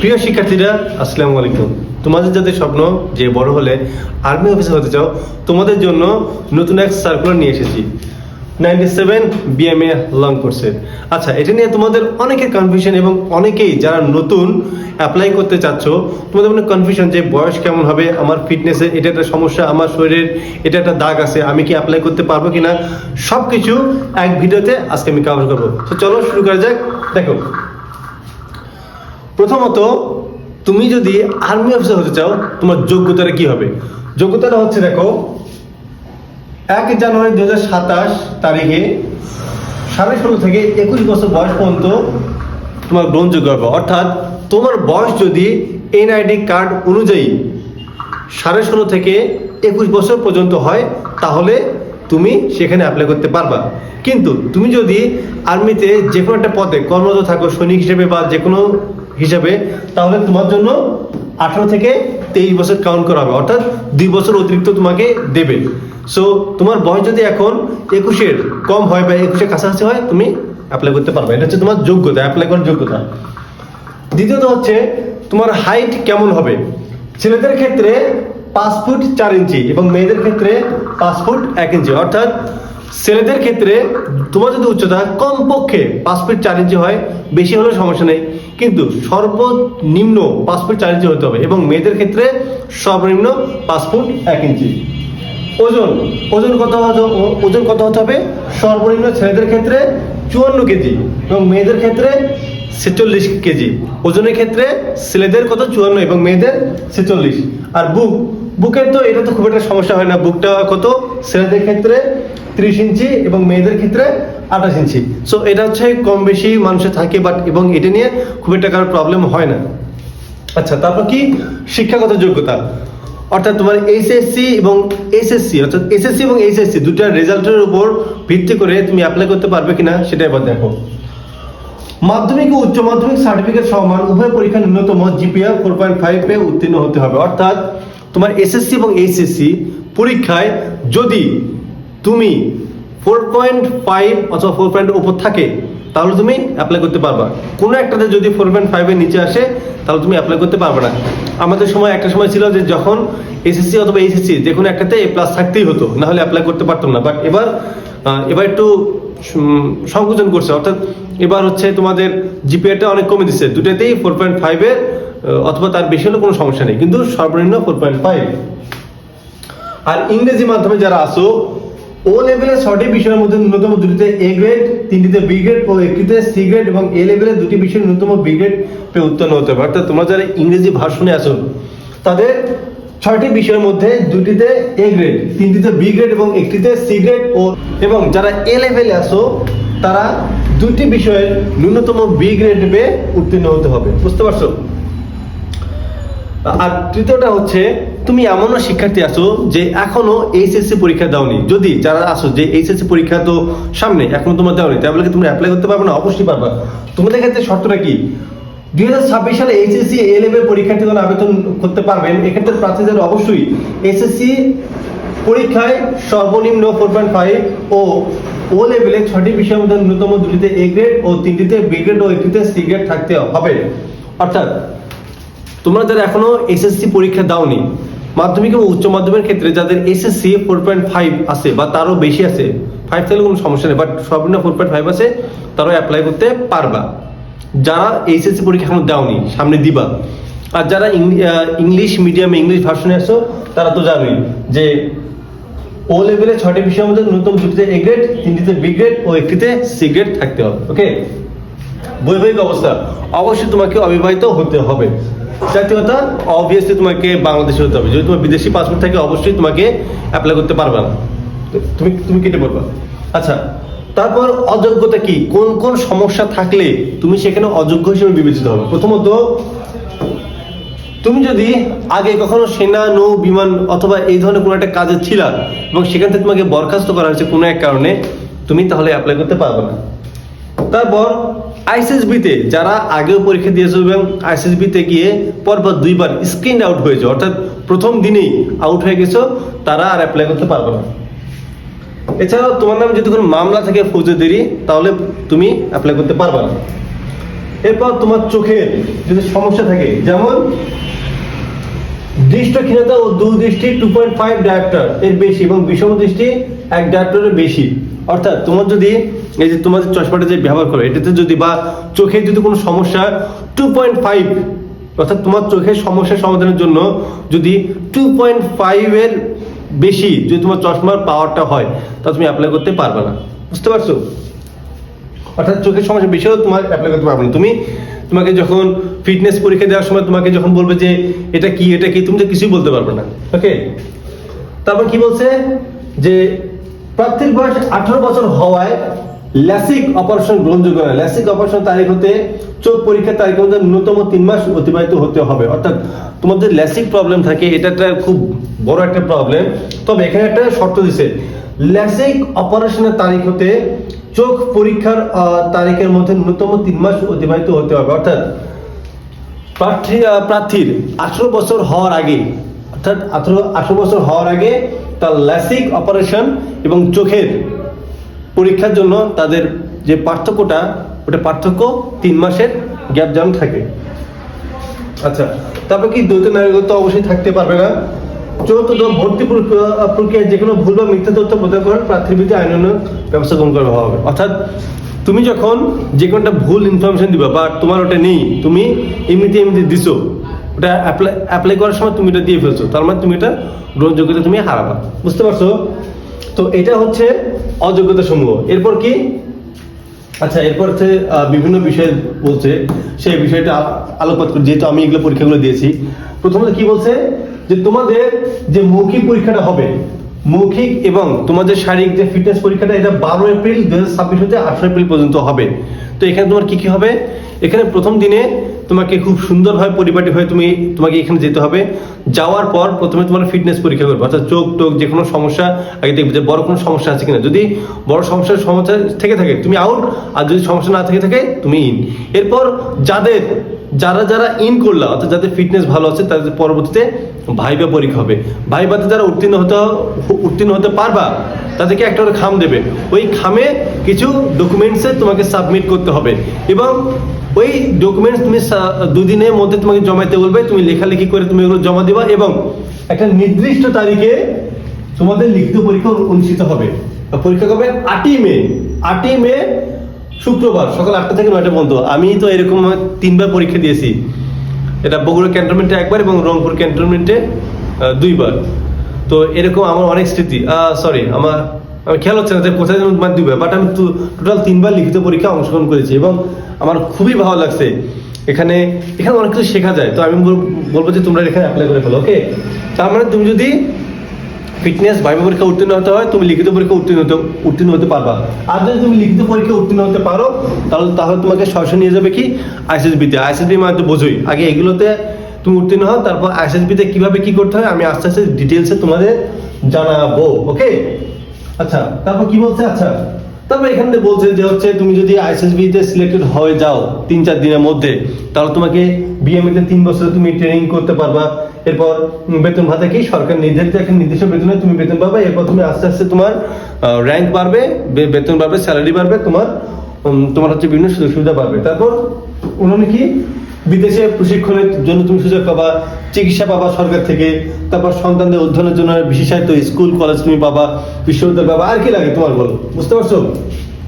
প্রিয় শিক্ষার্থীরা, আসসালামু আলাইকুম। তোমাদের যাদের স্বপ্ন যে বড় হলে আর্মি অফিসার হতে চাও, তোমাদের জন্য নতুন এক সার্কুলার নিয়ে এসেছি। নাইনটি সেভেন বিএমএ লং কোর্সের আচ্ছা এটা নিয়ে তোমাদের অনেকের কনফিউশন এবং অনেকেই যারা নতুন অ্যাপ্লাই করতে চাচ্ছ, তোমাদের মনে কনফিউশন যে বয়স কেমন হবে, আমার ফিটনেসে এটা একটা সমস্যা, আমার শরীরের এটা একটা দাগ আছে, আমি কি অ্যাপ্লাই করতে পারব কিনা সব কিছু এক ভিডিওতে আজকে আমি কভার করব। তো চলো শুরু করা যাক। দেখো প্রথমত, তুমি যদি আর্মি অফিসার হতে চাও, তোমার যোগ্যতাটা কি হবে? যোগ্যতাটা হচ্ছে, দেখো, এক জানুয়ারি দু হাজার সাতাশ তারিখে সাড়ে ষোলো থেকে একুশ বছর বয়স পর্যন্ত তোমার গ্রহণযোগ্য হবে। অর্থাৎ, তোমার বয়স যদি এনআইডি কার্ড অনুযায়ী সাড়ে ষোলো থেকে একুশ বছর পর্যন্ত হয়, তাহলে তুমি সেখানে অ্যাপ্লাই করতে পারবা। কিন্তু তুমি যদি আর্মিতে যে কোনো একটা পদে কর্মরত থাকো, সৈনিক হিসেবে বা যে কোনো হিসাবে, তাহলে তোমার জন্য আঠারো থেকে তেইশ বছর কাউন্ট করা হবে। অর্থাৎ দুই বছর অতিরিক্ত তোমাকে দেবে। সো তোমার বয়স যদি এখন একুশের কম হয় বা একুশের কাছাকাছি হয়, তুমি অ্যাপ্লাই করতে পারবে। এটা হচ্ছে তোমার যোগ্যতা অ্যাপ্লাই করার যোগ্যতা। দ্বিতীয়ত হচ্ছে, তোমার হাইট কেমন হবে? ছেলেদের ক্ষেত্রে পাঁচ ফুট চার ইঞ্চি এবং মেয়েদের ক্ষেত্রে পাঁচ ফুট এক ইঞ্চি। অর্থাৎ ছেলেদের ক্ষেত্রে তোমার যদি উচ্চতা কমপক্ষে পাঁচ ফুট চার ইঞ্চি হয়, বেশি হলেও সমস্যা নেই। কিন্তু সর্বনিম্ন পাঁচ ফুট চার ইঞ্চি হতে হবে এবং মেয়েদের ক্ষেত্রে সর্বনিম্ন পাঁচ ফুট এক ইঞ্চি। ওজন ওজন কত ওজন কত হতে হবে? সর্বনিম্ন ছেলেদের ক্ষেত্রে চুয়ান্ন কেজি এবং মেয়েদের ক্ষেত্রে ছেচল্লিশ কেজি। ওজনের ক্ষেত্রে ছেলেদের কত? চুয়ান্ন এবং মেয়েদের ছেচল্লিশ। আর বুক বুকের তো, এটা তো খুব একটা সমস্যা হয় না। বুকটা কত? ছেলেদের ক্ষেত্রে ত্রিশ ইঞ্চি এবং মেয়েদের ক্ষেত্রে আঠাশ ইঞ্চি। সো এটা হচ্ছে কম বেশি মানুষের থাকে বাট এবং এটা নিয়ে খুব একটা কারোর প্রবলেম হয় না। আচ্ছা তারপর কি? শিক্ষাগত যোগ্যতা। অর্থাৎ তোমার এইচএসসি এবং এসএসসি অর্থাৎ এসএসসি এবং এইচএসসি দুটার রেজাল্টের উপর ভিত্তি করে তুমি অ্যাপ্লাই করতে পারবে কিনা সেটা এবার দেখো। মাধ্যমিক ও উচ্চ মাধ্যমিক সার্টিফিকেট সমান, উভয় পরীক্ষা ন্যূনতম জিপিআর ফোর পয়েন্ট ফাইভে উত্তীর্ণ হতে হবে। অর্থাৎ তোমার এসএসসি এবং এইচএসসি পরীক্ষায় যদি তুমি ফোর পয়েন্ট ফাইভ অথবা ফোর পয়েন্ট উপর থাকে, তাহলে তুমি অ্যাপ্লাই করতে পারবা। কোনো একটাতে যদি ফোর পয়েন্ট ফাইভের নিচে আসে, তাহলে তুমি অ্যাপ্লাই করতে পারবে না। আমাদের সময় একটা সময় ছিল যে যখন এসএসসি অথবা এইচএসসি যে কোনো একটাতে এ প্লাস থাকতেই হতো, না হলে অ্যাপ্লাই করতে পারতাম না। বাট এবার এবার একটু সংকোচন করছে। অর্থাৎ এবার হচ্ছে তোমাদের জিপিএটা অনেক কমে দিচ্ছে দুটাতেই ফোর পয়েন্ট ফাইভের অথবা তার বেশি হলে কোনো সমস্যা নেই। কিন্তু সর্বনিম্ন ফোর পয়েন্ট ফাইভ আর ইংরেজি মাধ্যমে যারা আসো ও লেভেলে ছটি বিষয়ের মধ্যে ন্যূনতম দুটিতে এ গ্রেড তিনটিতে বি গ্রেড ও একটিতে সি গ্রেড এবং এ লেভেলের দুটি বিষয়ের ন্যূনতম বি গ্রেড পেয়ে উত্তীর্ণ হতে হবে। অর্থাৎ তোমরা যারা ইংরেজি ভাষণে আসো তাদের ছয়টি বিষয়ের মধ্যে দুটিতে এ গ্রেড তিনটিতে বি গ্রেড এবং একটিতে সি গ্রেড ও এবং যারা এ লেভেলে আসো তারা দুটি বিষয়ের ন্যূনতম বি গ্রেড পেয়ে উত্তীর্ণ হতে হবে। বুঝতে পারছ? আর তৃতীয়টা হচ্ছে, তুমি এমনও শিক্ষার্থী আছো যে এখনও এইচএসসি পরীক্ষা দাওনি। যদি যারা আসো যে এইচএসসি পরীক্ষা তো সামনে, এখনও তোমার দাওনি তাহলে কি তুমি অ্যাপ্লাই করতে পারবে না? অবশ্যই পারবা। তোমাদের ক্ষেত্রে শর্তটা কি? দুই হাজার ছাব্বিশ সালে এইচএসসি এ লেভেল পরীক্ষার্থীগণ আবেদন করতে পারবেন। এক্ষেত্রে প্রার্থীদের অবশ্যই এসএসসি পরীক্ষায় সর্বনিম্ন ফোর পয়েন্ট ফাইভ ও ও লেভেলে ছটি বিষয়ের মধ্যে ন্যূনতম দুটিতে এ গ্রেড ও তিনটিতে বি গ্রেড ও একটিতে সি গ্রেড থাকতে হবে। অর্থাৎ তোমরা যারা এখনও এসএসসি পরীক্ষা দাওনি, মাধ্যমিক এবং উচ্চ মাধ্যমিকের ক্ষেত্রে যাদের এসএসসি ফোর পয়েন্ট ফাইভ আছে বা তারও বেশি আছে ফাইভ থাকলে কোনো সমস্যা নেই বাট সর্বনিম্ন ফোর পয়েন্ট ফাইভ আছে, তারাও অ্যাপ্লাই করতে পারবা। যারা এইচএসসি পরীক্ষা এখনও দাওনি, সামনে দিবা। আর যারা ইংলিশ মিডিয়ামে ইংলিশ ভার্সনে আসো তারা তো জানোই যে ও লেভেলে ছয়টি বিষয়ের মধ্যে ন্যূনতম দুটিতে এ গ্রেড তিনটিতে বি গ্রেড ও একটিতে সি গ্রেড থাকতে হবে ওকে বৈবাহিক অবস্থা, অবশ্যই তোমাকে অবিবাহিত হতে হবে। জাতীয়তা অবভিয়াসলি তোমাকে বাংলাদেশে হতে হবে। যদি তোমার বিদেশি পাসপোর্ট থাকে, অবশ্যই তোমাকে অ্যাপ্লাই করতে পারবে না। তুমি তুমি কেটে পড়বা আচ্ছা তারপর অযোগ্যতা কি? কোন কোন সমস্যা থাকলে তুমি সেখানে অযোগ্য হিসেবে বিবেচিত হবে? প্রথমত, তুমি যদি আগে কখনো সেনা, নৌ, বিমান অথবা এই ধরনের কোনো একটা কাজে ছিলা এবং সেখান থেকে তোমাকে বরখাস্ত করা হয়েছে কোনো এক কারণে, তুমি তাহলে অ্যাপ্লাই করতে পারবে না। তারপর আইসিএসবিতে যারা আগেও পরীক্ষা দিয়েছে এবং আইসিএসবিতে গিয়ে পরপর দুইবার স্ক্রিন আউট হয়েছে, অর্থাৎ প্রথম দিনেই আউট হয়ে গেছো, তারা আর অ্যাপ্লাই করতে পারবে না। এছাড়াও তোমার নামে যদি কোনো মামলা থাকে ফৌজদারি তাহলে তুমি অ্যাপ্লাই করতে পারবে না। এরপর তোমার চোখের যদি সমস্যা থাকে, যেমন দৃষ্টিহীনতা ও দূরদৃষ্টি টু পয়েন্ট ফাইভ ডায়াপ্টার এর বেশি এবং বিষম দৃষ্টি এক ডায়াপ্টারের বেশি। অর্থাৎ তোমার যদি এই যে তোমার যে চশমাটা যে ব্যবহার করো, এটাতে যদি বা চোখের যদি কোনো সমস্যা টু পয়েন্ট ফাইভ অর্থাৎ তোমার চোখের সমস্যার সমাধানের জন্য যদি টু পয়েন্ট ফাইভের বেশি যদি তোমার চশমার পাওয়ারটা হয় তা তুমি অ্যাপ্লাই করতে পারবে না। বুঝতে পারছ? অর্থাৎ চোখের সমস্যা বেশি হলে তোমার অ্যাপ্লাই করতে পারবে না। তুমি তোমাকে যখন ফিটনেস পরীক্ষা দেওয়ার সময় তোমাকে যখন বলবে যে এটা কি এটা কি, তুমি তো কিছুই বলতে পারবে না। ওকে তারপর কি বলছে? যে প্রার্থীর বয়স আঠারো বছর হওয়ায় ল্যাসিক অপারেশন গ্রহণযোগ্য নয়। ল্যাসিক অপারেশন তারিখ হতে চোখ পরীক্ষার তারিখ মধ্যে ন্যূনতম তিন মাস অতিবাহিত হতে হবে। অর্থাৎ তোমাদের ল্যাসিক প্রবলেম থাকে, এটা একটা খুব বড় একটা প্রবলেম তবে এখানে একটা শর্ত দিছে। ল্যাসিক অপারেশনের তারিখ হতে চোখ পরীক্ষার তারিখের মধ্যে ন্যূনতম তিন মাস অতিবাহিত হতে হবে। অর্থাৎ প্রার্থী প্রার্থীর আঠারো বছর হওয়ার আগে, অর্থাৎ আঠারো আঠারো বছর হওয়ার আগে তার ল্যাসিক অপারেশন এবং চোখের পরীক্ষার জন্য তাদের যে পার্থক্যটা, ওটা পার্থক্য তিন মাসের গ্যাপ যেন থাকে। আচ্ছা তারপর কি দ্বৈত নাগরিকত্ব অবশ্যই থাকতে পারবে না? চতুর্থ ভর্তি প্রক্রিয়া- প্রক্রিয়ায় যে কোনো ভুল বা মিথ্যা তথ্য প্রদান করার প্রার্থীর বিরুদ্ধে আইনানুগ ব্যবস্থা গ্রহণ করা হবে। অর্থাৎ তুমি যখন যে কোনোটা ভুল ইনফরমেশন দিবা, বা তোমার ওটা নেই, তুমি এমনিতে এমনিতে দিছো ওটা অ্যাপ্লাই অ্যাপ্লাই করার সময় তুমি এটা দিয়ে ফেলছো। তার মানে তুমি এটা গ্রহণযোগ্যতা তুমি হারাবা। বুঝতে পারছ? তো এটা হচ্ছে অযোগ্যতা সমূহ। এরপর কি? আচ্ছা এরপর হচ্ছে বিভিন্ন বিষয় বলছে। সেই বিষয়টা আলোকপাত করে, যেহেতু আমি এগুলো পরীক্ষাগুলো দিয়েছি। প্রথমত কি বলছে? যে তোমাদের যে মৌখিক পরীক্ষাটা হবে, মৌখিক এবং তোমাদের শারীরিক যে ফিটনেস পরীক্ষাটা, এটা বারো এপ্রিল দু হাজার ছাব্বিশ হতে আঠারো এপ্রিল পর্যন্ত হবে। তো এখানে তোমার কি কি হবে? এখানে প্রথম দিনে তোমাকে খুব সুন্দরভাবে পরিপাটি হয়ে তুমি, তোমাকে এখানে যেতে হবে। যাওয়ার পর প্রথমে তোমার ফিটনেস পরীক্ষা করবে। অর্থাৎ চোখ, টোক, যে কোনো সমস্যা, আগে দেখবে যে বড় কোনো সমস্যা আছে কিনা। যদি বড় সমস্যার সমস্যা থেকে থাকে, তুমি আউট আর যদি সমস্যা না থেকে থাকে, তুমি ইন এরপর যাদের যারা যারা ইন করলা, অর্থাৎ যাদের ফিটনেস ভালো আছে, তাদের পরবর্তীতে ভাইবা পরীক্ষা হবে। ভাইবাতে যারা উত্তীর্ণ হতে উত্তীর্ণ হতে পারবা, তাদেরকে একটা করে খাম দেবে। ওই খামে কিছু ডকুমেন্টসে তোমাকে সাবমিট করতে হবে। এবং ওই ডকুমেন্টস তুমি দুদিনের মধ্যে তোমাকে জমাইতে বলবে, তুমি লেখালেখি করে তুমি ওগুলো জমা দিবা এবং একটা নির্দিষ্ট তারিখে তোমাদের লিখিত পরীক্ষা অনুষ্ঠিত হবে। পরীক্ষা কবে? আটই মে। আটই মে শুক্রবার, সকাল আটটা থেকে নয়টা পর্যন্ত। আমি তো এরকম তিনবার পরীক্ষা দিয়েছি। এটা বগুড়া ক্যান্টনমেন্টে একবার এবং রংপুর ক্যান্টনমেন্টে দুইবার। তো এরকম আমার অনেক স্মৃতি। সরি আমার আমার খেয়াল হচ্ছে না যে কোথায় মানে দুইবার বাট আমি টোটাল তিনবার লিখিত পরীক্ষা অংশগ্রহণ করেছি এবং আমার খুবই ভালো লাগছে। এখানে এখানে অনেক কিছু শেখা যায়। তো আমি বল- বলব যে তোমরা এখানে অ্যাপ্লাই করে ফেলো ওকে তার মানে তুমি যদি ফিটনেস ভাইবা পরীক্ষা উত্তীর্ণ হতে হয়, তুমি লিখিত পরীক্ষা উত্তীর্ণ হতে উত্তীর্ণ হতে পারবা। আর যদি তুমি লিখিত পরীক্ষা উত্তীর্ণ হতে পারো, তাহলে তাহলে তোমাকে সরাসরি নিয়ে যাবে কি? আইসিএসবি তে। আইসিএসবি মানে তো বোঝোই। আগে এগুলোতে তুমি উত্তীর্ণ হও, তারপর আইসিএসবি তে কীভাবে কি করতে হয়, আমি আস্তে আস্তে ডিটেলসে তোমাদের জানাব, ওকে? আচ্ছা তারপর কি বলছে? আচ্ছা তারপর এখান থেকে বলছে যে হচ্ছে তুমি যদি আইসিএসবি তে সিলেক্টেড হয়ে যাও তিন চার দিনের মধ্যে, তাহলে তোমাকে বিএমএ তে তিন বছরে তুমি ট্রেনিং করতে পারবা। এরপর বেতন ভাতা কি? সরকার নির্ধারিত একটা নির্দিষ্ট বেতনে তুমি বেতন পাবে। এরপর তুমি আস্তে আস্তে তোমার র্যাঙ্ক বাড়বে বেতন বাড়বে স্যালারি বাড়বে, তোমার তোমার হচ্ছে বিভিন্ন সুযোগ সুবিধা পাবে তারপর উন্নয়ন কি? বিদেশে প্রশিক্ষণের জন্য তুমি সুযোগ পাবা, চিকিৎসা পাবা সরকার থেকে, তারপর সন্তানদের অধ্যয়নের জন্য বিশেষায়িত স্কুল কলেজ তুমি পাবা, বিশ্ববিদ্যালয় পাবা, আর কি লাগে তোমার বলো? বুঝতে পারছ?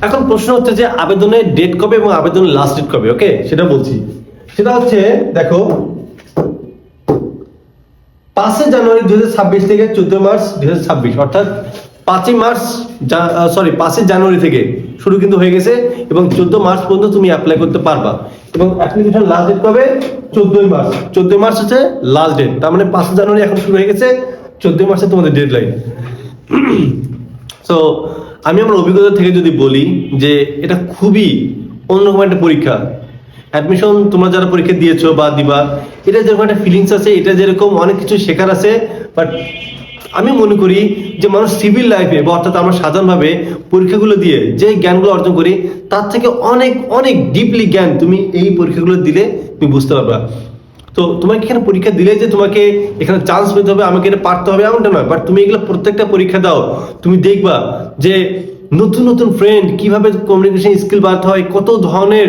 এখন প্রশ্ন হচ্ছে যে আবেদনের ডেট কবে এবং আবেদনের লাস্ট ডেট কবে ওকে সেটা বলছি। সেটা হচ্ছে, দেখো পাঁচই জানুয়ারি দু হাজার ছাব্বিশ থেকে চোদ্দ মার্চ দু হাজার ছাব্বিশ, অর্থাৎ পাঁচই মার্চ সরি পাঁচই জানুয়ারি থেকে শুরু কিন্তু হয়ে গেছে এবং চোদ্দ মার্চ পর্যন্ত তুমি অ্যাপ্লাই করতে পারবা। এবং অ্যাপ্লিকেশন লাস্ট ডেট পাবে, চোদ্দই মার্চ। চোদ্দই মার্চ হচ্ছে লাস্ট ডেট তার মানে পাঁচই জানুয়ারি এখন শুরু হয়ে গেছে, চোদ্দই মার্চে তোমাদের ডেড লাইন সো আমি আমার অভিজ্ঞতা থেকে যদি বলি যে এটা খুবই অন্যরকম একটা পরীক্ষা। অ্যাডমিশন তোমরা যারা পরীক্ষা দিয়েছ বা দিবা, এটা যেরকম একটা ফিলিংস আছে, এটা যেরকম অনেক কিছু শেখার আছে বাট আমি মনে করি যে মানুষ সিভিল লাইফে বা অর্থাৎ আমরা সাধারণভাবে পরীক্ষাগুলো দিয়ে যে জ্ঞানগুলো অর্জন করি, তার থেকে অনেক অনেক ডিপলি জ্ঞান তুমি এই পরীক্ষাগুলো দিলে তুমি বুঝতে পারবা। তো তোমাকে এখানে পরীক্ষা দিলে যে তোমাকে এখানে চান্স পেতে হবে, আমাকে এটা পারতে হবে এমনটা নয় বাট তুমি এগুলো প্রত্যেকটা পরীক্ষা দাও। তুমি দেখবা যে নতুন নতুন ফ্রেন্ড কীভাবে কমিউনিকেশন স্কিল বাড়তে হয়, কত ধরনের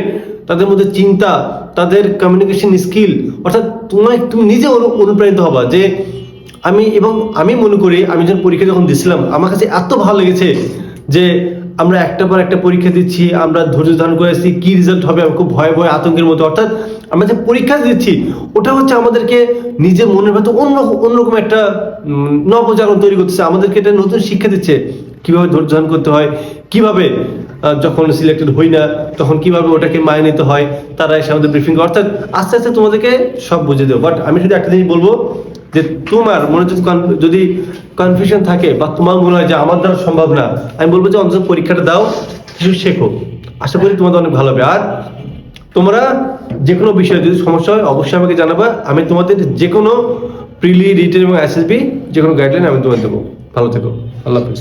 তাদের মধ্যে চিন্তা, তাদের কমিউনিকেশন স্কিল অর্থাৎ তোমায় তুমি নিজে অনুপ্রাণিত হবা যে আমি এবং আমি মনে করি, আমি যখন পরীক্ষা যখন দিছিলাম, আমার কাছে এত ভালো লেগেছে যে আমরা একটা পর একটা পরীক্ষা দিচ্ছি, আমরা ধৈর্য ধারণ করে আসছি, কি রেজাল্ট হবে আমি খুব ভয়ে ভয়ে আতঙ্কের মতো। অর্থাৎ আমরা যে পরীক্ষা দিচ্ছি, ওটা হচ্ছে আমাদেরকে নিজের মনের ভেতর অন্য, অন্যরকম একটা নবজাগরণ তৈরি করতেছে। আমাদেরকে এটা নতুন শিক্ষা দিচ্ছে। কীভাবে ধৈর্য ধারণ করতে হয়, কীভাবে যখন সিলেক্টেড হই না, তখন কীভাবে ওটাকে মায় নিতে হয়, তারা এসে আমাদের ব্রিফিং অর্থাৎ আস্তে আস্তে তোমাদেরকে সব বুঝে দেবো। বাট আমি শুধু একটা জিনিস বলব যে তোমার মনে যদি যদি কনফিউশন থাকে বা তোমার মনে হয় যে আমার দ্বারা সম্ভব না, আমি বলব যে অন্তত পরীক্ষাটা দাও, কিছু শেখো। আশা করি তোমাদের অনেক ভালো হবে। আর তোমরা যে কোনো বিষয়ে যদি সমস্যা হয়, অবশ্যই আমাকে জানাবা। আমি তোমাদের যে কোনো প্রিলি রিটেন এবং এসএসবি যে কোনো গাইডলাইন আমি তোমাদের দেবো। ভালো থেকো। আল্লাহ হাফিজ।